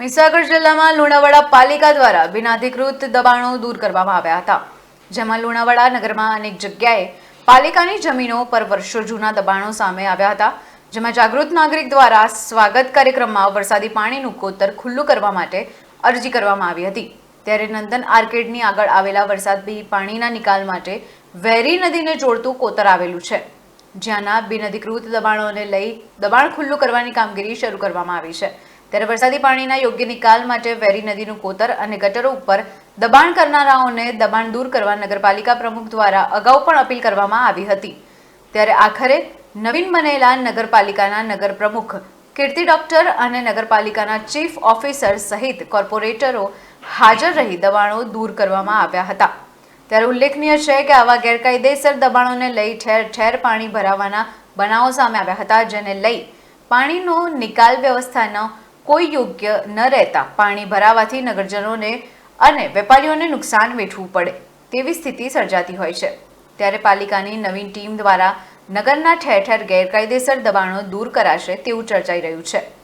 મહીસાગર જિલ્લામાં લુણાવાડા પાલિકા દ્વારા બિનાધિકૃત દબાણો દૂર કરવામાં આવ્યા હતા. જેમાં લુણાવાડા નગરમાં અનેક જગ્યાએ પાલિકાની જમીનો પર વર્ષો જૂના દબાણો સામે આવ્યા હતા. જેમાં જાગૃત નાગરિક દ્વારા સ્વાગત કાર્યક્રમમાં વરસાદી પાણીનું કોતર ખુલ્લું કરવા માટે અરજી કરવામાં આવી હતી. ત્યારે નંદન આર્કેડની આગળ આવેલા વરસાદી પાણીના નિકાલ માટે વેરી નદીને જોડતું કોતર આવેલું છે. જ્યાંના બિનઅધિકૃત દબાણોને લઈ દબાણ ખુલ્લું કરવાની કામગીરી શરૂ કરવામાં આવી છે. ત્યારે વરસાદી પાણીના યોગ્ય નિકાલ માટે વેરી નદીનું કોતર અને ગટરો ઉપર દબાણ કરનારાઓને દબાણ દૂર કરવા નગરપાલિકા પ્રમુખ દ્વારા અગાઉ પણ અપીલ કરવામાં આવી હતી. ત્યારે આખરે નવીન બનેલા નગરપાલિકાના નગર પ્રમુખ, કીર્તિ ડોક્ટર અને નગરપાલિકાના ચીફ ઓફિસર સહિત કોર્પોરેટરો હાજર રહી દબાણો દૂર કરવામાં આવ્યા હતા. ત્યારે ઉલ્લેખનીય છે કે આવા ગેરકાયદેસર દબાણોને લઈ ઠેર ઠેર પાણી ભરાવાના બનાવો સામે આવ્યા હતા, જેને લઈ પાણીનો નિકાલ વ્યવસ્થાનો કોઈ યોગ્ય ન રહેતા પાણી ભરાવાથી નગરજનોને અને વેપારીઓને નુકસાન વેઠવું પડે તેવી સ્થિતિ સર્જાતી હોય છે. ત્યારે પાલિકાની નવીન ટીમ દ્વારા નગરના ઠેર ઠેર ગેરકાયદેસર દબાણો દૂર કરાશે તેવું ચર્ચાઈ રહ્યું છે.